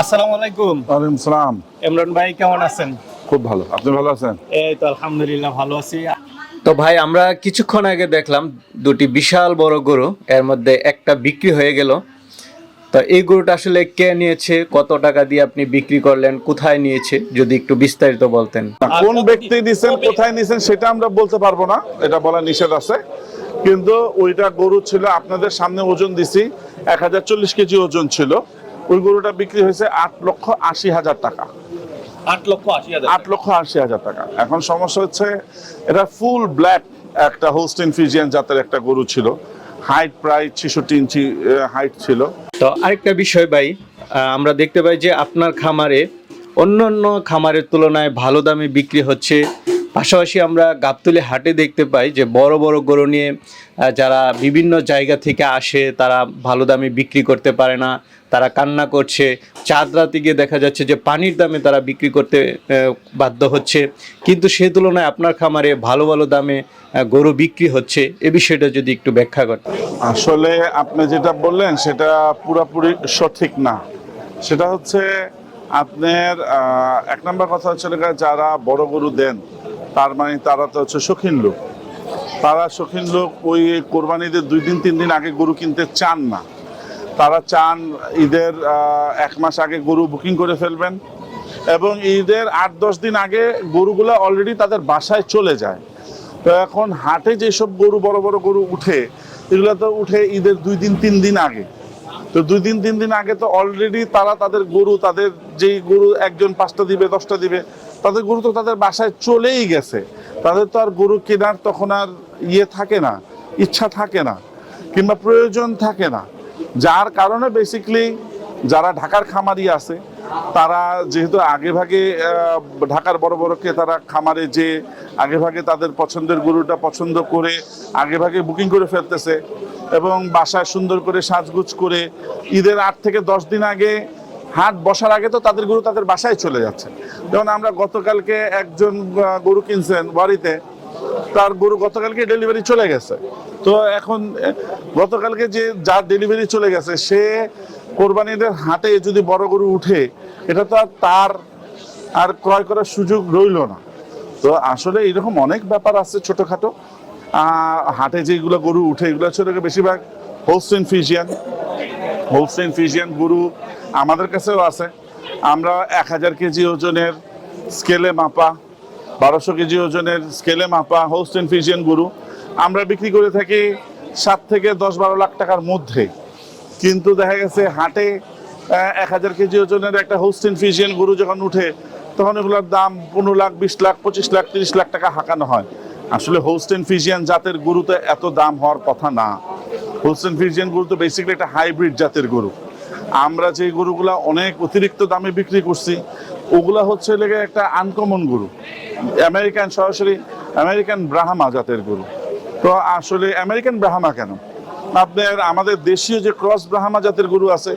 আসসালামু আলাইকুম। ওয়ালাইকুম সালাম। ইমরান ভাই কেমন আছেন? খুব ভালো। আপনি ভালো আছেন? এই তো আলহামদুলিল্লাহ ভালো আছি। তো ভাই আমরা কিছুক্ষণ আগে দেখলাম দুটি বিশাল বড় গরু এর মধ্যে একটা বিক্রি হয়ে গেল। তো এই গরুটা আসলে কে নিয়েছে কত টাকা দিয়ে আপনি বিক্রি করলেন কোথায় নিয়েছে যদি একটু বিস্তারিত বলতেন। কোন ব্যক্তি নিছেন কোথায় নিছেন সেটা আমরা বলতে পারব না। এটা বলা নিষেধ আছে। কিন্তু ওইটা গরু ছিল আপনাদের সামনে ওজন দিছি এক হাজার চল্লিশ কেজি ওজন ছিল। ওই গরুটা বিক্রি হয়েছে আট লক্ষ আশি হাজার টাকা। আট লক্ষ আশি হাজার আট লক্ষ আশি হাজার টাকা। এখন সমস্যা হচ্ছে এটা ফুল ব্ল্যাক একটা হোস্টিন ফিজিয়ান জাতের একটা গরু ছিল। হাইট প্রায় ছেষট্টি ইঞ্চি হাইট ছিল। তো আরেকটা বিষয় ভাই আমরা দেখতে পাই যে আপনার খামারে অন্য অন্য খামারের তুলনায় ভালো দামে বিক্রি হচ্ছে। পাশাপাশি আমরা গাবতলি হাটে দেখতে পাই যে বড় বড় গরু নিয়ে যারা বিভিন্ন জায়গা থেকে আসে, তারা ভালো দামে বিক্রি করতে পারে না, তারা কান্না করছে। চাঁদ রাতে গিয়ে দেখা যাচ্ছে যে পানির দামে তারা বিক্রি করতে বাধ্য হচ্ছে। কিন্তু সে তুলনায় আপনার খামারে ভালো ভালো দামে গরু বিক্রি হচ্ছে। এ বিষয়টা যদি একটু ব্যাখ্যা করতেন আসলে আপনি যেটা বললেন, সেটা পুরোপুরি সঠিক না। সেটা হচ্ছে আপনার এক নম্বর কথা হচ্ছে যারা বড় গরু দেন তার মানে তারা তো হচ্ছে শৌখিন লোক। তারা শৌখিন লোক, ওই কোরবানিদের দুই দিন, তিন দিন আগে গরু কিনতে চান না। তারা চান ঈদের এক মাস আগে গরু বুকিং করে ফেলবেন এবং ঈদের আট, দশ দিন আগে গরুগুলো অলরেডি তাদের বাসায় চলে যায়। তো এখন হাটে যেসব গরু, বড় বড় গরু উঠে, এগুলো তো উঠে ঈদের দুই দিন, তিন দিন আগে। তো দুই দিন, তিন দিন আগে তো অলরেডি তারা তাদের গরু, তাদের যেই গরু একজন পাঁচটা দিবে, দশটা দিবে তাদের গরু তো তাদের বাসায় চলেই গেছে। তাদের তো আর গরু কেনার তখন আর ইয়ে থাকে না, ইচ্ছা থাকে না, কিংবা প্রয়োজন থাকে না। যার কারণে বেসিকলি যারা ঢাকার খামারি আছে, তারা যেহেতু আগে ভাগে ঢাকার বড় বড় তারা খামারে যে আগে ভাগে তাদের পছন্দের গরুটা পছন্দ করে, আগে ভাগে বুকিং করে ফেলতেছে এবং বাসায় সুন্দর করে সাজগুজ করে, ঈদের আট থেকে দশ দিন আগে হাট বসার আগে তো তাদের গরু তাদের বাসায় চলে যাচ্ছে। যেমন আমরা গতকালকে একজন গরু কিনছেন বাড়িতে, তার গরু গতকালকে ডেলিভারি চলে গেছে। তো এখন গতকালকে যে যার ডেলিভারি চলে গেছে, সে কোরবানিদের হাটে যদি বড় গরু উঠে, এটা তো আর তার আর ক্রয় করার সুযোগ রইল না। তো আসলে এরকম অনেক ব্যাপার আছে ছোটোখাটো। হাটে যেগুলো গরু উঠে, এগুলো ওটাকে বেশিরভাগ হোলস্টেন ফিজিয়ান হোলস্টেন ফিজিয়ান গরু আমাদের কাছেও আছে। আমরা এক হাজার কেজি ওজনের স্কেলে মাপা, বারোশো কেজি ওজনের স্কেলে মাপা হোস্টেন ফিজিয়ান গরু। আমরা বিক্রি করে থাকি সাত থেকে দশ বারো লাখ টাকার মধ্যে। কিন্তু দেখা গেছে হাটে এক হাজার কেজি ওজনের একটা হোস্টেন ফিজিয়ান গরু যখন উঠে, তখন এগুলোর দাম পনেরো লাখ, বিশ লাখ, পঁচিশ লাখ, তিরিশ লাখ টাকা হাঁকানো হয়। আসলে হোস্টেন ফিজিয়ান জাতের গরুতে এত দাম হওয়ার কথা না। হোলস্টেন ফিজিয়ান গরু তো বেসিক্যালি একটা হাইব্রিড জাতের গরু। আমরা যে গরুগুলা অনেক অতিরিক্ত দামে বিক্রি করছি, ওগুলা হচ্ছে লেগে একটা আনকমন গরু। আমেরিকান সরাসরি আমেরিকান ব্রাহ্মা জাতের গরু। তো আসলে আমেরিকান ব্রাহ্মা কেন? আপনার আমাদের দেশীয় যে ক্রস ব্রাহ্মা জাতের গরু আছে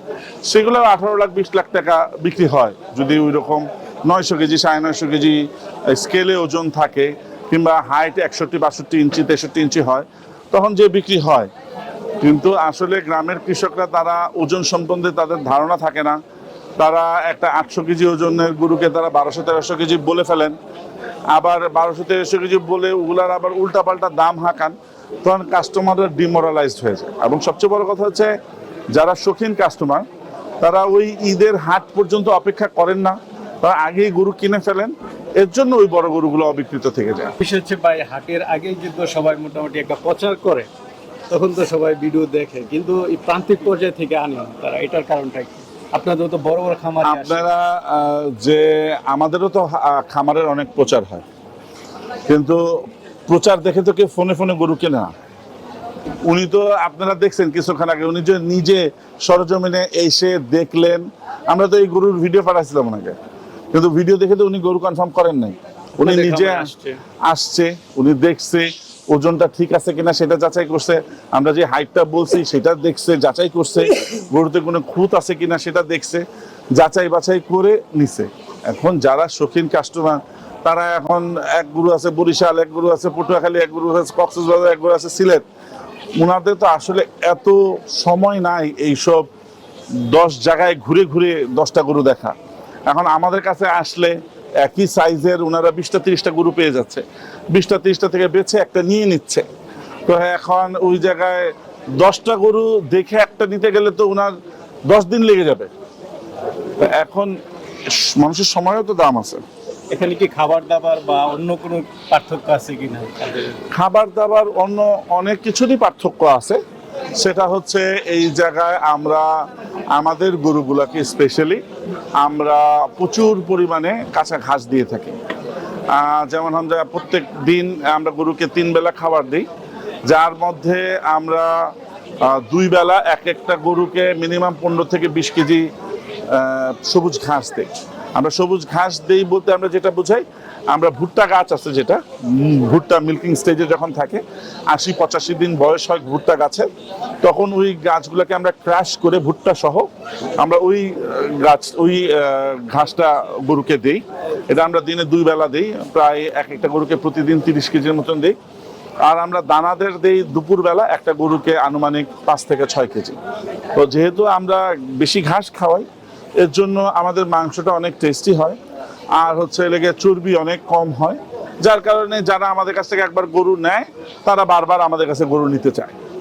সেগুলো আঠারো লাখ, বিশ লাখ টাকা বিক্রি হয়। যদি ওই রকম নয়শো কেজি, সাড়ে নয়শো কেজি স্কেলে ওজন থাকে, কিংবা হাইট একষট্টি, বাষট্টি ইঞ্চি, তেষট্টি ইঞ্চি হয়, তখন যে বিক্রি হয় কিন্তু আসলে গ্রামের কৃষকরা তারা ওজন সম্বন্ধে তাদের ধারণা থাকে না। তারা একটা আটশো কেজি ওজনের গরুকে তারা বারোশো তেরোশো কেজি বলে ফেলেন। আবার বারোশো তেরোশো কেজি বলে ওগুলার আবার উল্টাপাল্টা দাম হাঁকান। তখন কাস্টমাররা ডিমোরালাইজড হয়ে যায়। এবং সবচেয়ে বড় কথা হচ্ছে, যারা শৌখিন কাস্টমার তারা ওই ঈদের হাট পর্যন্ত অপেক্ষা করেন না। তারা আগেই গরু কিনে ফেলেন। এর জন্য ওই বড় গরুগুলো অবিকৃত থেকে যায়। বিশেষ হচ্ছে ভাই, হাটের আগেই কিন্তু সবাই মোটামুটি একটা প্রচার করে। তখন তো সবাই ভিডিও দেখে কিন্তু এই প্রান্তিক পর্যায়ে থেকে আনেন তারা এটার কারণটা কি? আপনাদের তো বড় বড় খামার আপনারা যে আমাদেরও তো খামারের অনেক প্রচার হয়। কিন্তু প্রচার দেখে তো কেউ ফোনে ফোনে গরু কেনে না। উনি তো আপনারা দেখছেন কিছুক্ষণ আগে উনি যে নিজে সরজমিনে এসে দেখলেন আমরা তো এই গরুর ভিডিও পাঠাচ্ছিলাম ওনাকে। কিন্তু ভিডিও দেখে তো উনি গরু কনফার্ম করেন নাই। উনি নিজে আসছে। আসছে উনি দেখছে। ওজনটা ঠিক আছে কিনা সেটা যাচাই করছে। আমরা যে হাইটটা বলছি সেটা দেখছে, যাচাই করছে। গরুতে কোনো খুঁত আছে কিনা সেটা দেখছে। যাচাই বাছাই করে নিছে। এখন যারা শৌখিন কাস্টমার তারা এখন এক গুরু আছে বরিশাল, এক গুরু আছে পটুয়াখালী, এক গুরু আছে কক্সবাজার, এক গুরু আছে সিলেট। ওনাদের তো আসলে এত সময় নাই এইসব দশ জায়গায় ঘুরে ঘুরে দশটা গরু দেখা। এখন আমাদের কাছে আসলে একই সাইজের ওনারা বিশটা তিরিশটা গরু পেয়ে যাচ্ছে। বিশটা তিরিশটা থেকে বেছে একটা নিয়ে নিচ্ছে। তো এখন ওই জায়গায় দশটা গরু দেখে একটা নিতে গেলে তো ওনার দশ দিন লেগে যাবে। এখন মানুষের সময়ও তো দাম আছে। এখানে কি খাবার দাবার বা অন্য কোনো পার্থক্য আছে কিনা তাদের খাবার দাবার অন্য অনেক কিছুরই পার্থক্য আছে। সেটা হচ্ছে এই জায়গায় আমরা আমাদের গরুগুলাকে স্পেশালি আমরা প্রচুর পরিমাণে কাঁচা ঘাস দিয়ে থাকি। যেমন আমরা প্রত্যেক দিন আমরা গরুকে তিন বেলা খাবার দিই, যার মধ্যে আমরা দুই বেলা এক একটা গরুকে মিনিমাম পনেরো থেকে বিশ কেজি সবুজ ঘাস দিই। আমরা সবুজ ঘাস দিই বলতে আমরা যেটা বোঝাই আমরা ভুট্টা গাছ আছে যেটা ভুট্টা মিল্কিং স্টেজে যখন থাকে, আশি পঁচাশি দিন বয়স হয় ভুট্টা গাছের তখন ওই গাছগুলোকে আমরা ক্র্যাশ করে ভুট্টা সহ আমরা ওই গাছ, ওই ঘাসটা গরুকে দিই। এটা আমরা দিনে দুই বেলা দিই, প্রায় এক একটা গরুকে প্রতিদিন তিরিশ কেজির মতন দিই। আর আমরা দানাদের দেই দুপুরবেলা একটা গরুকে আনুমানিক পাঁচ থেকে ছয় কেজি। তো যেহেতু আমরা বেশি ঘাস খাওয়াই, এর জন্য আমাদের মাংসটা অনেক টেস্টি হয়। আর হচ্ছে লেগে চর্বি অনেক কম হয়। যার কারণে যারা আমাদের কাছ থেকে একবার গরু নেয়, তারা বারবার আমাদের কাছে গরু নিতে চায়।